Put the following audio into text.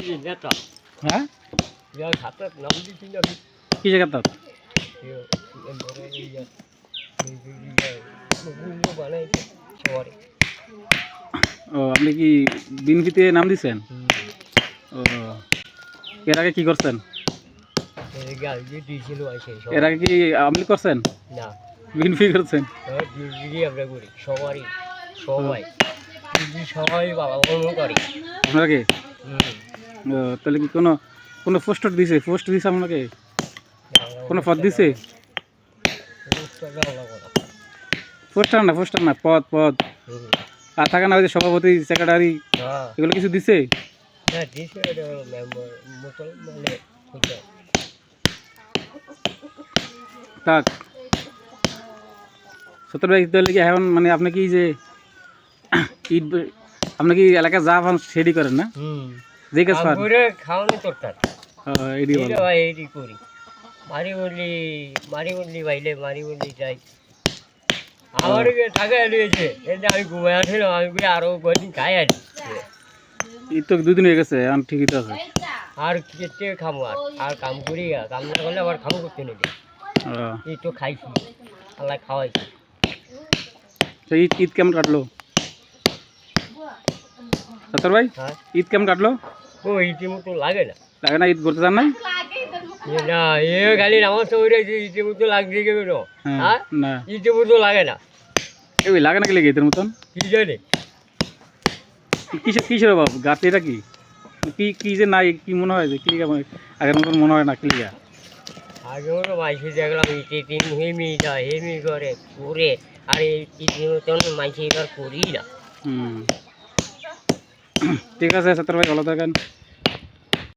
কি হ্যাঁ কি জায়গা বানাই শহরে ও আপনি কি নাম দিছেন? ও এর আগে কি করছেন? এর আগে কি আমলি করছেন? না। বিনপি করছেন? আমরা করি সবারই। সবাই। সবাই। বাবা করি। আপনাকে হুম। তাহলে কি কোনো কোনো পোস্ট দিছে? পোস্ট দিছে আপনাকে? কোনো পদ দিছে। পোস্টার না পোস্টার না পদ পদ। আর থাকে না ওই যে সভাপতি সেক্রেটারি হ্যাঁ। এগুলো কিছু দিছে? তাক ভাই তাহলে কি এখন মানে আপনি কি যে আপনি কি এলাকা যা পান সেটি করেন না? হুম। যে কাজ পান করে খাওয়ানো ও, এটি ভাই এইটি করি। মারি বললি মারি বললি বাইলে মারি বললি যাই। আমার টাকা এলিয়েছে এটা আমি ঘুমাই আসলাম আমি কই আরও কদিন খাই আনি? ঈদ তো দুদিন হয়ে গেছে এখন ঠিকই তো আছে। আর কেটে খামো আর। আর কাম করি কাম না করলে আবার কাম করতে নেই। এই তো খাইছি। আল্লাহ খাওয়াইছি। তো ঈদ ঈদ কেমন কাটলো? সত্তর ভাই হ্যাঁ। ঈদ কেমন কাটলো? ও লাগে না। লাগে না ঈদ করতে চান নাই? এ না এ খালি নামাজ তো ওইটা লাগছে হ্যাঁ হ্যাঁ? না। লাগে না। এই লাগে না কি লেগে মতন? কি জানে? কি- কিসের কিসের অভাব? গাতে এটা কি? কি কি যে নাই কি মনে হয় যে আগের মতন মনে হয় না মাইসে দেখলাম তিন হেমি যায় হেমি করে করে আর এই ইতিমতো মাইসে এবার করি না। হুম। ঠিক আছে ছাত্র ভাই ভালো থাকেন।